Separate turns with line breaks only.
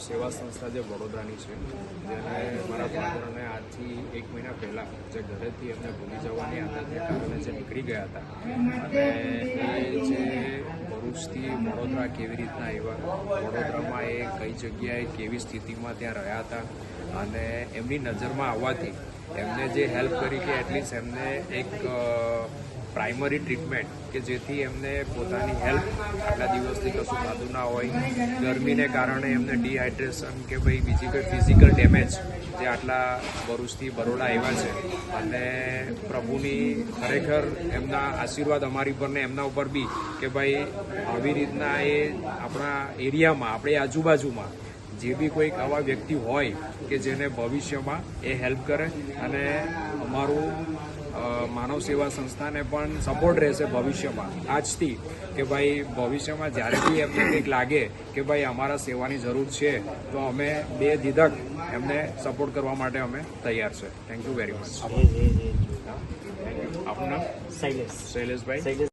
સેવા સંસ્થા જે વડોદરાની છે, જેને મારા ફાધરને આજથી એક મહિના પહેલાં જે ઘરેથી એમને ભૂલી જવાની આદતને કારણે જે નીકળી ગયા હતા. અને એ જે ભરૂચથી વડોદરા કેવી રીતના આવ્યા વડોદરામાં એ કઈ જગ્યાએ કેવી સ્થિતિમાં ત્યાં રહ્યા હતા અને એમની નજરમાં આવવાથી એમને જે હેલ્પ કરી કે એટલીસ્ટ એમને એક પ્રાઇમરી ટ્રીટમેન્ટ કે જેથી એમને પોતાની હેલ્પ આટલા દિવસથી કશું થતું ના હોય. ગરમીને કારણે એમને ડિહાઇડ્રેશન કે ભાઈ બીજી કોઈ ફિઝિકલ ડેમેજ જે આટલા ભરૂચથી બરોડા આવ્યા છે. અને પ્રભુની ખરેખર એમના આશીર્વાદ અમારી પર ને એમના ઉપર બી કે ભાઈ આવી રીતના એ આપણા એરિયામાં, આપણી આજુબાજુમાં જે બી કોઈક આવા વ્યક્તિ હોય કે જેને ભવિષ્યમાં એ હેલ્પ કરે અને અમારું માનવ સેવા સંસ્થાને પણ સપોર્ટ રહેશે ભવિષ્યમાં. આજથી કે ભાઈ ભવિષ્યમાં જ્યારે બી એમને કંઈક લાગે કે ભાઈ અમારા સેવાની જરૂર છે તો અમે બે દીધક એમને સપોર્ટ કરવા માટે અમે તૈયાર છે. થેન્ક યુ વેરી મચ આપનું
શૈલેષ.
શૈલેષભાઈ?
શૈલેષ